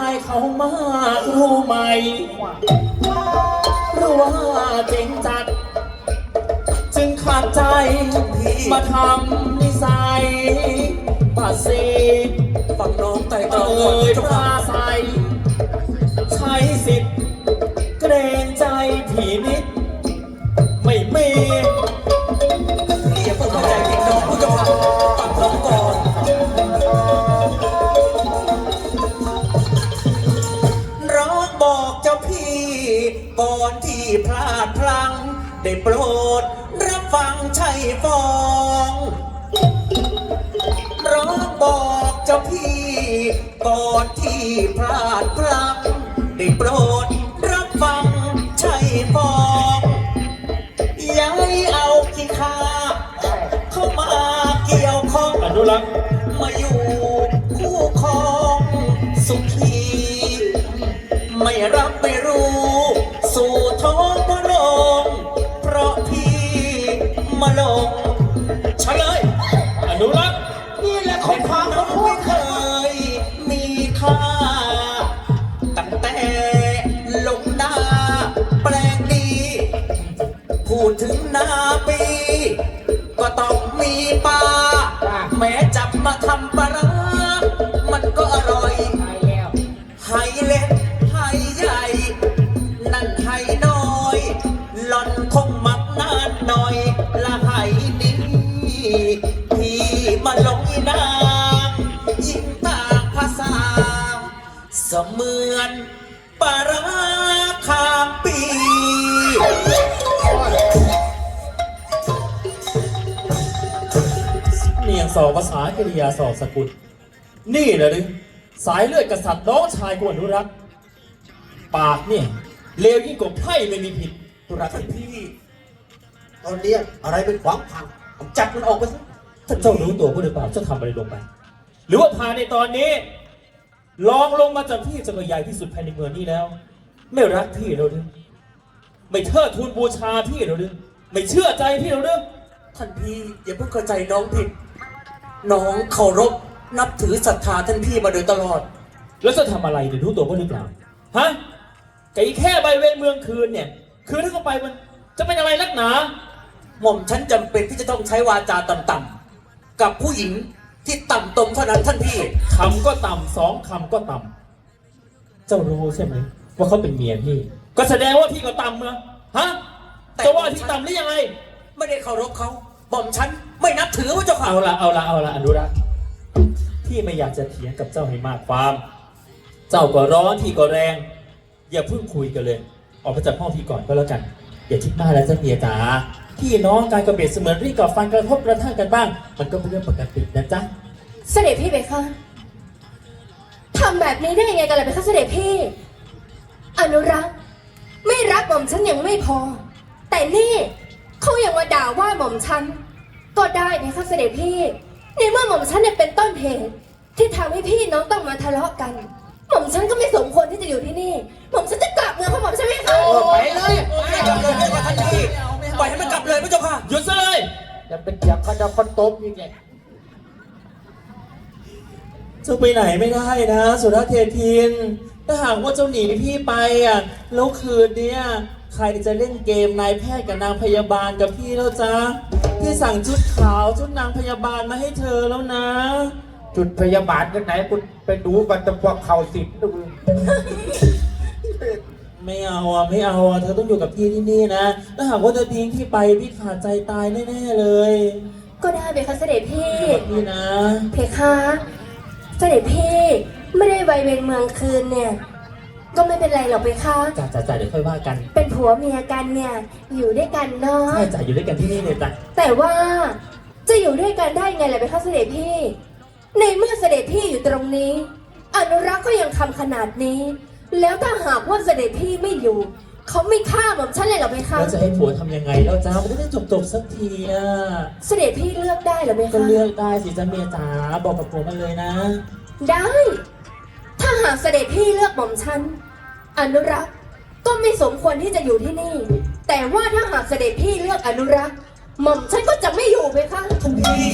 ายเขามากรู้ไหมรู้ว่าเจ๋งจัด จึงขาดใจ มาทำนิสัยปาสีฝั่งน้องไต่ตเอรองก่อน้ยเจ้าปค่ะรา พลาดพลั้งได้โปรดรับฟังชัยฟองร้องบอกเจ้าพี่ก่อนที่พลาดพลั้งได้โปรด ดถึงนาปี ก็ต้องมีปลาแม้จับมาทำปลาร้ามันก็อร่อยไฮเล็กไฮใหญ่ นั่นไฮน้อยหล่อนคงมักนานหน่อย ละไฮนี้พี่มาลงอีนางยิ่งต่างภาษา เสมือนปลาร้าคางปี สอบภาษากริยาสอบสกุล นี่เหรอหรือสายเลือดกษัตริย์น้องชายกูอนุรักษ์ปากเนี่ยเลวยิ่งกว่าไพ่ไม่มีผิดตุลาท่านพี่ตอนเนี้ยอะไรเป็นขวางทางผมจับมันออกไปซะถ้าเจ้ารู้ตัวผู้หรือเปล่าเจ้าทำอะไรลงไป หรือว่าภายในตอนนี้ ลองลงมาจากที่จะก็ใหญ่ที่สุดภายในเมืองนี้แล้ว ไม่รักพี่เราหรือไม่เทิดทูนบูชาพี่เราหรือไม่เชื่อใจพี่เราหรือท่านพี่อย่าเพิ่งเข้าใจน้องผิด น้องเคารพนับถือศรัทธาท่านพี่มาโดยตลอด แล้วจะทำอะไรเนี่ยรู้ตัวผู้หรือเปล่า ฮะไก่แค่ใบเวรเมืองคืนเนี่ย คืนถ้าเข้าไปมันจะเป็นอะไรนักหนา หม่อมฉันจำเป็นที่จะต้องใช้วาจาต่ำๆกับผู้หญิงที่ต่ำตมเท่านั้นท่านพี่ คำก็ต่ำสองคำก็ต่ำเจ้ารู้ใช่ไหมว่าเขาเป็นเมียพี่ ก็แสดงว่าพี่ก็ต่ำเมื่อฮะแต่ จะว่าพี่ต่ำหรือยังไง ไม่ได้เคารพเขา หม่อมฉันไม่นับถือพระเจ้าค่ะเอาละเอาละเอาละอนุรักษ์พี่ไม่อยากจะเถียงกับเจ้าให้มากความ เจ้าก็ร้อนพี่ก็แรง อย่าเพิ่งคุยกันเลย ออกไปจากห้องพี่ก่อนก็แล้วกัน อย่าคิดมากแล้วเจ้าเมียจ๋าพี่น้องการกระเบียดเสมือนรีกับฟันกระทบกระทั่งกันบ้าง มันก็เป็นเรื่องปกตินะจ๊ะเสด็จพี่เบคะทำแบบนี้ได้ยังไงกันล่ะเบคะเสด็จพี่ อนุรักษ์ไม่รักหม่อมฉันยังไม่พอ แต่นี่เขายังมาด่าว่าหม่อมฉัน ก็ได้เบคะเสด็จพี่ในเมื่อหม่อมฉันเนี่ยเป็นต้นเหตุที่ทำให้พี่น้องต้องมาทะเลาะกัน หม่อมฉันก็ไม่สมควรที่จะอยู่ที่นี่ หม่อมฉันจะกลับเมืองของหม่อมฉันไหมคะไปเลยไม่กลับเลยพระเจ้าค่ะท่านพี่ปล่อยให้มันกลับเลยพระเจ้าค่ะหยุดซะเลยจะเป็นอย่างก็จะคนตบอีกไงเจ้าไปไหนไม่ได้นะ สุรเทพิน ถ้าหากว่าเจ้าหนีพี่ไปอะแล้วคืนเนี้ยใครจะเล่นเกมนายแพทย์กับนางพยาบาลกับพี่แล้วจ๊ะ พี่สั่งชุดขาวชุดนางพยาบาลมาให้เธอแล้วนะ จุดพยาบาลกันไหนคุณไปดูกันแต่พวกเขาสิบดูไม่เอาอะไม่เอาอะเธอต้องอยู่กับพี่ที่นี่นะถ้าหากว่าเธอทิ้งพี่ไปพี่ขาดใจตายแน่ๆเลยก็ได้เบคะเสด็จพี่อยู่กับพี่นะ เพคะ เสด็จพี่ไม่ได้ไวเวรเมืองคืนเนี่ย ก็ไม่เป็นไรหรอกเพคะจ่าจ่าจ่าเดี๋ยวค่อยว่ากันเป็นผัวเมียกันเนี่ยอยู่ด้วยกันเนาะ ใช่จ่าอยู่ด้วยกันที่นี่เลยจ้ะแต่ว่าจะอยู่ด้วยกันได้ไงล่ะเพคะเสด็จพี่ ในเมื่อเสด็จพี่อยู่ตรงนี้ อนุรักษ์ก็ยังทำขนาดนี้ แล้วถ้าหากว่าเสด็จพี่ไม่อยู่ เขาไม่ฆ่าหม่อมฉันเลยเหรอเพคะ แล้วจะให้ผัวทำยังไงแล้วจ้ามันจะได้จบๆสักทีอะเสด็จพี่เลือกได้เหรอเพก็คะ เลือกได้สิจ้าเมียจ๋าบอกกับผัวมันเลยนะ ได้ถ้า หากเสด็จพี่เลือกหม่อมฉันอนุรักษ์ก็ไม่สมควรที่จะอยู่ที่นี่ แต่ว่าถ้าหากเสด็จพี่เลือกอนุรักษ์หม่อมฉันก็จะไม่อยู่เพคะท่านพี่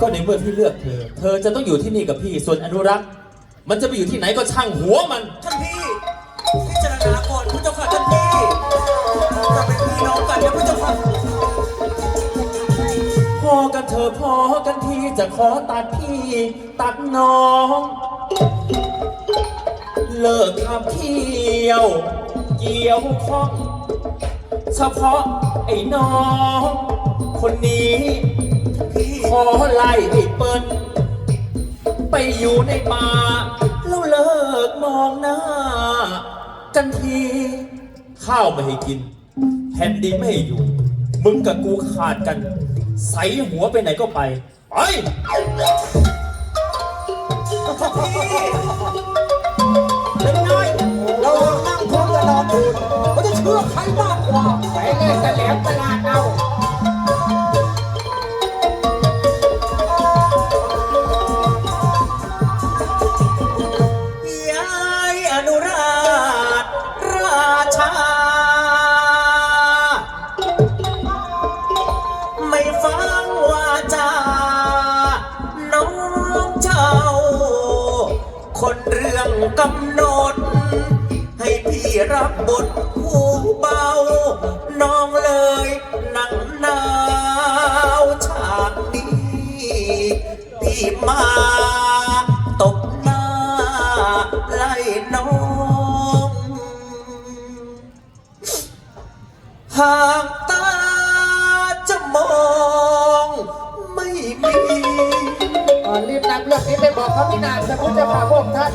ก็ในเมื่อพี่เลือกเธอ เธอจะต้องอยู่ที่นี่กับพี่ ส่วนอนุรักษ์ มันจะไปอยู่ที่ไหนก็ช่างหัวมัน ท่านพี่พิ จะขอตัดพี่ ตัดน้อง เลิกทำเที่ยว เกี่ยวข้อง เฉพาะไอ้น้อง คนนี้พี่ขอไล่ไอ้เปิ้ลไปอยู่ในป่าแล้วเลิกมองหน้า กันที ข้าวไม่ให้กินแผ่นดินไม่ให้อยู่ มึงกับกูขาดกัน ใส่หัวไปไหนก็ไป ไปเป็นไงเรานั่งพร้อมกันนอนดูเขาจะเชื่อใครมากกว่า ไปเลยแสลมตลาดเอา คนเรื่องกำหนด ให้พี่รับบทผู้ พระพินามจะพุทธภาพวกท่าน